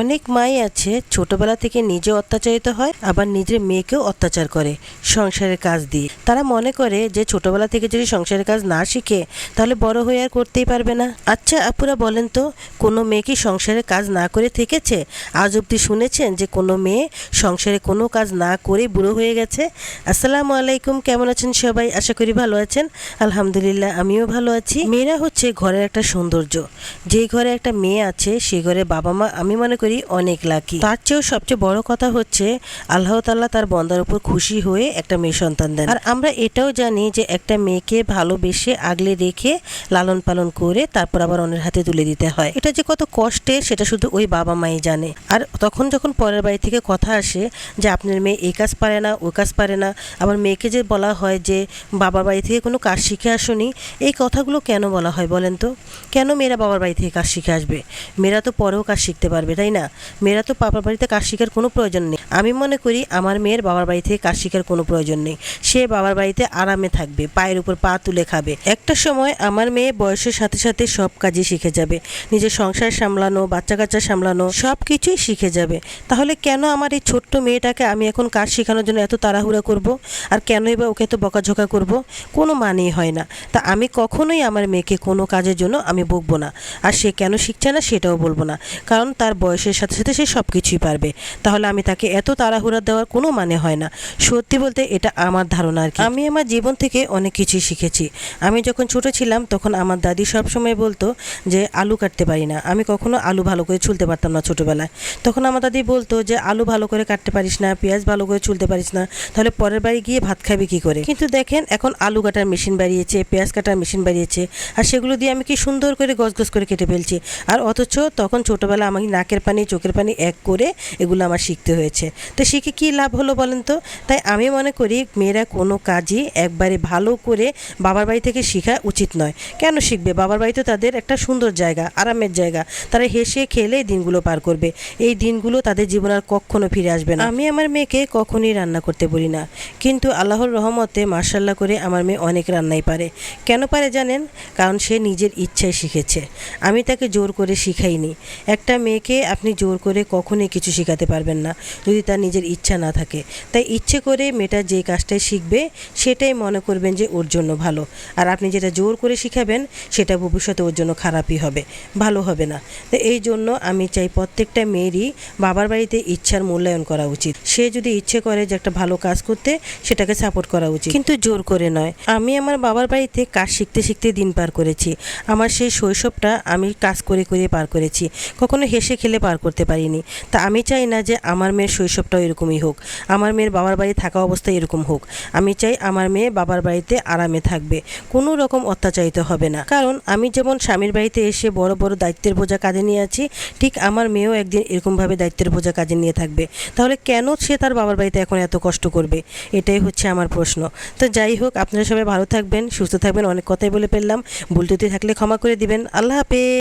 অনেক মাই আছে, ছোটবেলা থেকে নিজে অত্যাচারিত হয়, আবার নিজের মেয়েকেও অত্যাচার করে সংসারের কাজ দিয়ে। তারা মনে করে যে ছোটবেলা থেকে যদি সংসারের কাজ না শিখে, তাহলে বড় হয়ে আর করতেই পারবে না। আচ্ছা আপুরা বলেন তো, কোনো মেয়ে কি সংসারের কাজ না করে থেকেছে? আজ অব্দি শুনেছেন যে কোনো মেয়ে সংসারে কোনো কাজ না করে বুড়ো হয়ে গেছে? আসসালামু আলাইকুম, কেমন আছেন সবাই? আশা করি ভালো আছেন। আলহামদুলিল্লাহ, আমিও ভালো আছি। মেয়েরা হচ্ছে ঘরের একটা সৌন্দর্য। যে ঘরে একটা মেয়ে আছে, সে ঘরে বাবা মা, আমি মনে করি অনেক লাকি। তার চেয়েও সবচেয়ে বড় কথা হচ্ছে, আল্লাহ তাল্লাহ তার বন্দার উপর খুশি হয়ে একটা মেয়ে সন্তান দেন। আর আমরা এটাও জানি যে একটা মেয়েকে ভালোবেসে আগলে রেখে লালন পালন করে তারপর আবার অন্যের হাতে তুলে দিতে হয়। এটা যে কত কষ্টের, সেটা শুধু ওই বাবা মাই জানে। আর তখন যখন পরের বাড়ি থেকে কথা আসে যে আপনার মেয়ে এই কাজ পারে না, ওই কাজ পারে না, আবার মেয়েকে যে বলা হয় যে বাবার বাড়ি থেকে কোনো কাজ শিখে আসনি, এই কথাগুলো কেন বলা হয় বলেন তো? কেন মেয়েরা বাবার বাড়ি থেকে কাজ শিখে আসবে? মেয়েরা তো পরেও কাজ শিখতে পারবে, তাই না। মেয়েরা তো বাবার বাড়িতে কাজ শেখার কোনো প্রয়োজন নেই। আমি মনে করি আমার মেয়ের বাবার বাড়ি থেকে কাজ শেখার কোনো প্রয়োজন নেই। সে বাবার বাড়িতে আরামে থাকবে, পায়ের উপর পা তুলে খাবে। একটা সময় আমার মেয়ে বয়সের সাথে সাথে সব কাজই শিখে যাবে। নিজের সংসার সামলানো বাচ্চা কাচ্চা সামলানো, সব কিছুই শিখে যাবে। তাহলে কেন আমার এই ছোট্ট মেয়েটাকে আমি এখন কাজ শেখানোর জন্য এত তাড়াহুড়া করব? আর কেনই বা ওকে এত বকাঝকা করব? কোনো মানেই হয় না। তা আমি কখনোই আমার মেয়েকে কোনো কাজের জন্য আমি বকবো না। আর সে কেন শিখছে না সেটাও বলব না। কারণ তার বয়সের সাথে সাথে সে সব কিছুই পারবে। তাহলে আমি তাকে এত তাড়াহুড়া দেওয়ার কোনো মানে হয় না। সত্যি বলতে এটা আমার ধারণা আর কি। আমি আমার জীবন থেকে অনেক কিছুই শিখেছি। আমি যখন ছোট ছিলাম তখন আমার দাদি সব সময় বলতো যে, আলু কাটতে পারি না। আমি কখনো আলু ভালো করে ছুলতে পারতাম না ছোটোবেলায়। তখন আমার দাদি বলতো যে, আলু ভালো করে কাটতে পারিস না, পেঁয়াজ ভালো করে ছুলতে পারিস না, তাহলে পরের বাড়ি গিয়ে ভাত খাবি কী করে? কিন্তু দেখেন, এখন আলু কাটার মেশিন বাড়িয়েছে, পেঁয়াজ কাটার মেশিন বাড়িয়েছে, আর সেগুলো দিয়ে আমি কি সুন্দর করে গজ গজ করে কেটে ফেলছি। আর অথচ তখন ছোটোবেলা আমাকে নাকের পানি চোখের পানি এক করে এগুলো আমার শিখতে হয়েছে। তো শিখে কী লাভ হলো বলেন তো? তাই আমি মনে করি মেয়েরা কোনো কাজই একবারে ভালো করে বাবার বাড়ি থেকে শেখা উচিত নয়। কেন শিখবে? বাবার বাড়িতে তাদের একটা সুন্দর জায়গা, আরামের জায়গা। তারা হেসে খেলে দিনগুলো পার করবে। এই দিনগুলো তাদের জীবন আর কখনো ফিরে আসবে না। আমি আমার মেয়েকে কখনই রান্না করতে বলি না। কিন্তু আল্লাহর রহমতে মার্শাল্লাহ করে আমার মেয়ে অনেক রান্নাই পারে। কেন পারে জানেন? কারণ সে নিজের ইচ্ছায় শিখেছে। আমি তাকে জোর করে শিখাইনি। একটা মেয়েকে আপনি জোর করে কখনোই কিছু শেখাতে পারবেন না, যদি তার নিজের ইচ্ছা না থাকে। তাই ইচ্ছে করে মেয়েটা যে কাজটাই শিখবে, সেটাই মনে করবেন যে ওর জন্য ভালো। আর আপনি যেটা জোর করে শিখাবেন, সেটা ভবিষ্যতে ওর জন্য খারাপই হবে, ভালো হবে না। তো এই জন্য আমি চাই প্রত্যেকটা মেয়েরই বাবার বাড়িতে ইচ্ছার মূল্যায়ন করা উচিত। সে যদি ইচ্ছে করে যে একটা ভালো কাজ করতে, সেটাকে সাপোর্ট করা উচিত। কিন্তু জোর করে নয়। আমি আমার বাবার বাড়িতে কাজ শিখতে শিখতে দিন পার করেছি। আমার সেই শৈশবটা আমি কাজ করে করে পার করেছি। কখনো হেসে খেলে পার করতে পারিনি। তা আমি চাই না যে আমার মেয়ের শৈশবটাও এরকমই হোক। আমার মেয়ের বাবার বাড়ি থাকা অবস্থায় এরকম হোক। আমি চাই আমার মেয়ে বাবার বাড়িতে আরামে থাকবে। কোনো রকম অত্যাচারিত হবে না। কারণ আমি যেমন স্বামীর বাড়িতে এসে বড় বড় দায়িত্বের বোঝা কাজে নিয়ে আছি, ঠিক আমার মেয়েও একদিন এরকমভাবে দায়িত্বের বোঝা কাজে নিয়ে থাকবে। তাহলে কেন সে তার বাবার বাড়িতে এখন এত কষ্ট করবে? এটাই হচ্ছে আমার প্রশ্ন। তো যাই হোক, আপনারা সবাই ভালো থাকবেন, সুস্থ থাকবেন, অনেক কথাই বলে ফেললাম। ভুল থাকলে ক্ষমা করে দিবেন। আল্লাহ হাফেজ।